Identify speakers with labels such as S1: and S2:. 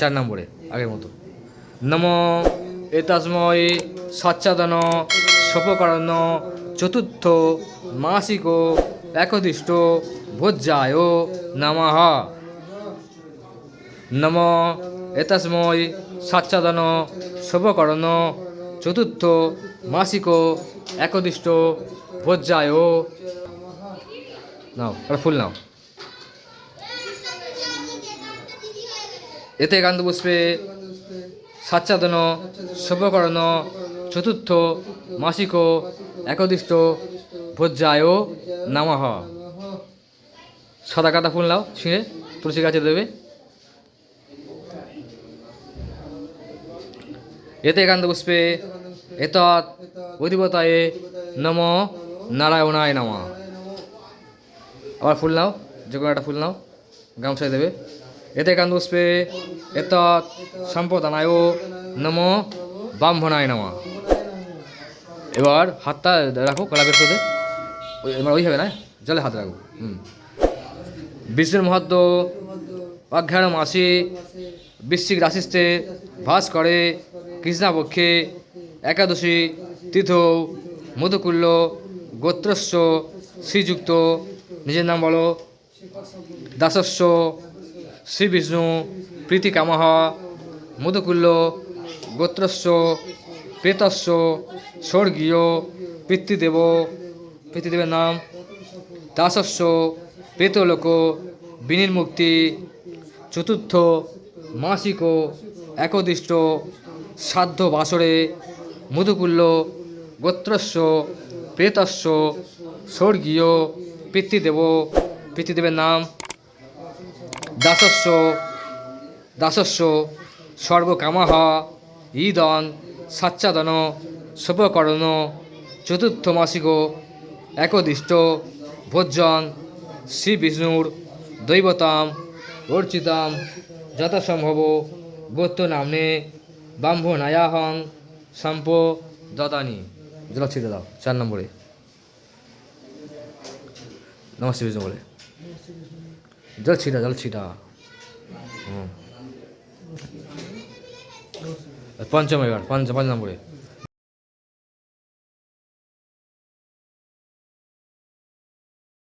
S1: চার নম্বরে, আগের মতো। নম, এতাসময় সচ্চাদন সোপকরণ চতুর্থ, মাসিক, একদিষ্ট, ভোজ্যায় নমঃ। নম, এতস্ময় সাচ্চাদন শুভকরণ চতুর্থ, মাসিক, একদিষ্ট, ভোজ্যায়। নাও ফুল নাও। এতে কান্ত পুষ্পে সাচ্চাদন, শুভকরণ, চতুর্থ, মাসিক, একদিষ্ট, ভোজ্যায় নামঃ। সাদা কাটা ফুল নাও, ছিঁড়ে তুলসী গাছে দেবে। এতে একান্ত পুষ্পে এতৎ অধিপতায়ে নম নারায়ণায় নম। আবার ফুল নাও, যে কোনো একটা ফুল নাও, গামছায় দেবে। এতে একান্ত এত এতৎ সম্পদানায় নম ব্রাহ্মণায় নম। এবার হাতটা রাখো কলা বের করে এবার ওই হবে না? জলে হাত রাখো। হুম। বিষ্ণুর মহাত্ম অজ্ঞান মাসে বৃশ্চিক রাশিস্তে ভাস করে, কৃষ্ণাপক্ষে একাদশী তীর্থ মধুকুল্য গোত্রস্য শ্রীযুক্ত, নিজের নাম বলো দাসস্য শ্রী বিষ্ণু, প্রীতি কামহ মধুকুল্য গোত্রস্য প্রেতস্য স্বর্গীয়, পিতৃদেব, পিতৃদেবের নাম দাসস্য প্রেতলোক, বিনির্মুক্তি, চতুর্থ, মাসিক, একদিষ্ট, সাধ্য বাসরে মধুকুল্য গোত্রস্য প্রেতস্য স্বর্গীয়, পিতৃদেব, পিতৃদেবের নাম দাসস্য দাসস্য সর্বকামাহ ঈদন, সাচ্চাদন, শুভকরণ চতুর্থ মাসিক একদিষ্ট ভোজন শ্রী বিষ্ণুর দৈবতাম, অর্চিতাম, যথাসম্ভব গোত্র নামনে ব্রাহ্মণায়াহং সম্প, দদানি। জল ছিটে চার নম্বরে। নমস্তে বিষ্ণু বলে। জল ছিটা জল ছিটা হুম। পঞ্চম এবার পঞ্চম পাঁচ নম্বরে।